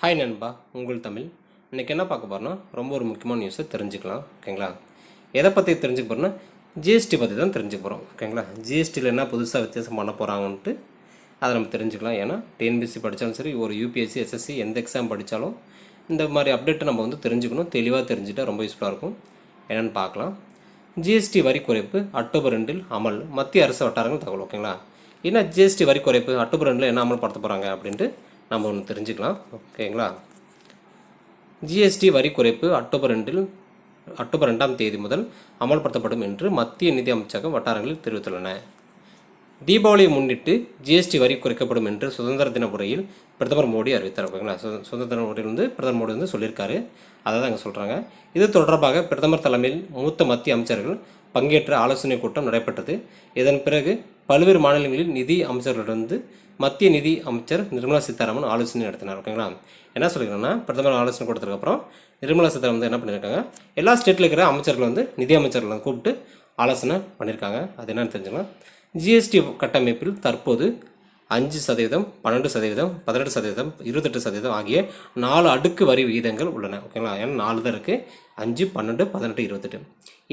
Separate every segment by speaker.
Speaker 1: Hi நண்பா. உங்கள் தமிழ். இன்றைக்கி என்ன பார்க்க போகிறோன்னா ரொம்ப ஒரு முக்கியமான நியூஸை தெரிஞ்சுக்கலாம் ஓகேங்களா? எதை பற்றி தெரிஞ்சுக்க போகிறோன்னா ஜிஎஸ்டி பற்றி தான் தெரிஞ்சுக்க போகிறோம் ஓகேங்களா? ஜிஎஸ்டியில் என்ன புதுசாக வித்தியாசம் பண்ண போகிறாங்கன்ட்டு அதை நம்ம தெரிஞ்சுக்கலாம். ஏன்னா டிஎன்பிஎஸ்சி படித்தாலும் சரி ஒரு யூபிஎஸ்சி எஸ்எஸ்சி எந்த எக்ஸாம் படித்தாலும் இந்த மாதிரி அப்டேட்டை நம்ம வந்து தெரிஞ்சுக்கணும். தெளிவாக தெரிஞ்சுட்டா ரொம்ப யூஸ்ஃபுல்லாக இருக்கும். என்னென்னு பார்க்கலாம். ஜிஎஸ்டி வரி குறைப்பு அக்டோபர் ரெண்டில் அமல் மத்திய அரசு வட்டாரங்கள் தகவல் ஓகேங்களா? ஏன்னா ஜிஎஸ்டி வரி குறைப்பு அக்டோபர் ரெண்டில் என்ன அமல்படுத்த போகிறாங்க அப்படின்ட்டு நம்ம ஒன்று தெரிஞ்சுக்கலாம். ஓகேங்களா? ஜிஎஸ்டி வரி குறைப்பு அக்டோபர் ரெண்டில் அக்டோபர் ரெண்டாம் தேதி முதல் அமல்படுத்தப்படும் என்று மத்திய நிதி அமைச்சகம் வட்டாரங்களில் தெரிவித்துள்ளன. தீபாவளியை முன்னிட்டு ஜிஎஸ்டி வரி குறைக்கப்படும் என்று சுதந்திர தின உரையில் பிரதமர் மோடி அறிவித்தார். ஓகேங்களா? சுதந்திர தின உரையில் வந்து பிரதமர் மோடி வந்து சொல்லியிருக்காரு. அதை தான் அங்கே சொல்கிறாங்க இது தொடர்பாக பிரதமர் தலைமையில் மூத்த மத்திய அமைச்சர்கள் பங்கேற்ற ஆலோசனை கூட்டம் நடைபெற்றது. இதன் பிறகு பல்வேறு மாநிலங்களில் நிதி அமைச்சர்களிடந்து மத்திய நிதி அமைச்சர் நிர்மலா சீதாராமன் ஆலோசனை நடத்தினார் ஓகேங்களா? என்ன சொல்லிக்கிறேன்னா பிரதமர் ஆலோசனை கொடுத்ததுக்கப்புறம் நிர்மலா சீதாராமன் வந்து என்ன பண்ணியிருக்காங்க எல்லா ஸ்டேட்டில் இருக்கிற அமைச்சர்கள் வந்து நிதி அமைச்சர்கள் கூப்பிட்டு ஆலோசனை பண்ணியிருக்காங்க. அது என்னன்னு தெரிஞ்சுக்கலாம். ஜிஎஸ்டி கட்டமைப்பில் தற்போது அஞ்சு சதவீதம் பன்னெண்டு சதவீதம் பதினெட்டு சதவீதம் இருபத்தெட்டு சதவீதம் ஆகிய நாலு அடுக்கு வரி விகிதங்கள் உள்ளன. ஓகேங்களா ஏன்னா நாலு தான் இருக்குது அஞ்சு பன்னெண்டு பதினெட்டு இருபத்தெட்டு.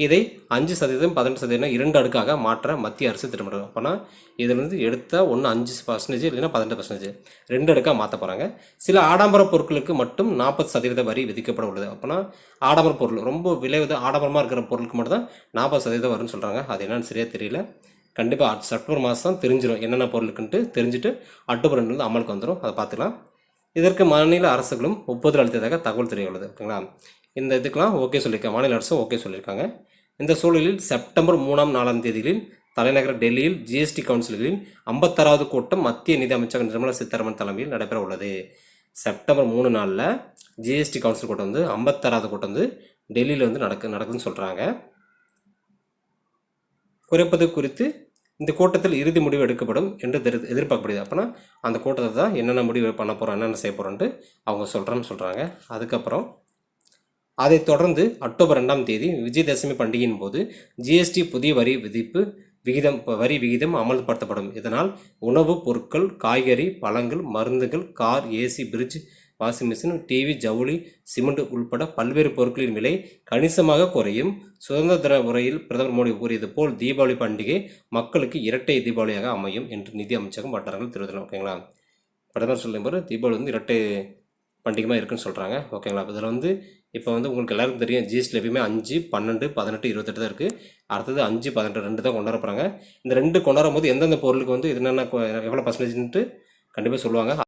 Speaker 1: இதை அஞ்சு சதவீதம் பதினெட்டு சதவீதம் இரண்டு அடுக்காக மாற்ற மத்திய அரசு திட்டமிடுறது அப்போனா இதிலிருந்து எடுத்தால் ஒன்று அஞ்சு பர்சன்டேஜ் இல்லைன்னா பதினெட்டு பர்சன்டேஜ் ரெண்டு அடுக்காக மாற்ற போகிறாங்க சில ஆடம்பர பொருட்களுக்கு மட்டும் நாற்பது சதவீத வரி விதிக்கப்பட உள்ளது. அப்போனா ஆடம்பர பொருள் ரொம்ப விலை ஆடம்பரமாக இருக்கிற பொருளுக்கு மட்டும் தான் நாற்பது சதவீதம் வரும்னு சொல்கிறாங்க அது என்னன்னு சரியாக தெரியல. கண்டிப்பாக செப்டம்பர் மாதம் தெரிஞ்சிடும் என்னென்ன பொருளுக்குன்ட்டு தெரிஞ்சுட்டு அக்டோபர் ரெண்டு வந்து அமலுக்கு வந்துடும் அதை பார்த்துக்கலாம். இதற்கு மாநில அரசுகளும் ஒப்புதல் அளித்ததாக தகவல் தெரிய உள்ளது ஓகேங்களா? இந்த இதுக்கெலாம் ஓகே சொல்லியிருக்காங்க மாநில அரசும் ஓகே சொல்லியிருக்காங்க. இந்த சூழலில் செப்டம்பர் மூணாம் நாலாம் தேதிகளில் தலைநகர் டெல்லியில் ஜிஎஸ்டி கவுன்சில்களின் ஐம்பத்தாறாவது கூட்டம் மத்திய நிதி அமைச்சர் நிர்மலா சீதாராமன் தலைமையில் நடைபெற உள்ளது செப்டம்பர் மூணு நாளில் ஜிஎஸ்டி கவுன்சில் கூட்டம் வந்து ஐம்பத்தாறாவது கூட்டம் வந்து டெல்லியில் வந்து நடக்கு நடக்குதுன்னு சொல்கிறாங்க குறைப்பது குறித்து இந்த கூட்டத்தில் இறுதி முடிவு எடுக்கப்படும் என்று தெரி- எதிர்பார்க்கப்படுது. அப்போனா அந்த கூட்டத்தை தான் என்னென்ன முடிவு பண்ண போகிறோம் என்னென்ன செய்ய போகிறோன்ட்டு அவங்க சொல்கிறேன்னு சொல்கிறாங்க அதுக்கப்புறம் அதைத் தொடர்ந்து அக்டோபர் ரெண்டாம் தேதி விஜயதசமி பண்டிகையின் போது ஜிஎஸ்டி புதிய வரி விதிப்பு விகிதம் வரி விகிதம் அமல்படுத்தப்படும். இதனால் உணவுப் பொருட்கள் காய்கறி பழங்கள் மருந்துகள் car AC fridge washing machine TV ஜவுளி சிமெண்ட் உள்பட பல்வேறு பொருட்களின் விலை கணிசமாக குறையும். சுதந்திர உரையில் பிரதமர் மோடி கூறியது போல் தீபாவளி பண்டிகை மக்களுக்கு இரட்டை தீபாவளியாக அமையும் என்று நிதி அமைச்சகம் வட்டாரங்கள் தெரிவித்தனர் ஓகேங்களா? பிரதமர் சொல்லும்போது தீபாவளி வந்து இரட்டை பண்டிகைமாக இருக்குன்னு சொல்கிறாங்க ஓகேங்களா? இதில் வந்து இப்போ வந்து உங்களுக்கு எல்லாருக்கும் தெரியும் ஜிஎஸ்டி எப்பயுமே அஞ்சு பன்னெண்டு பதினெட்டு இருபத்தெட்டு தான் இருக்குது அடுத்தது அஞ்சு பதினெட்டு ரெண்டு தான் கொண்டாட போகிறாங்க இந்த ரெண்டு கொண்டாடும் போது எந்தெந்த பொருளுக்கு வந்து என்னென்ன எவ்வளோ பர்சன்டேஜ்ன்ட்டு கண்டிப்பாக சொல்லுவாங்க.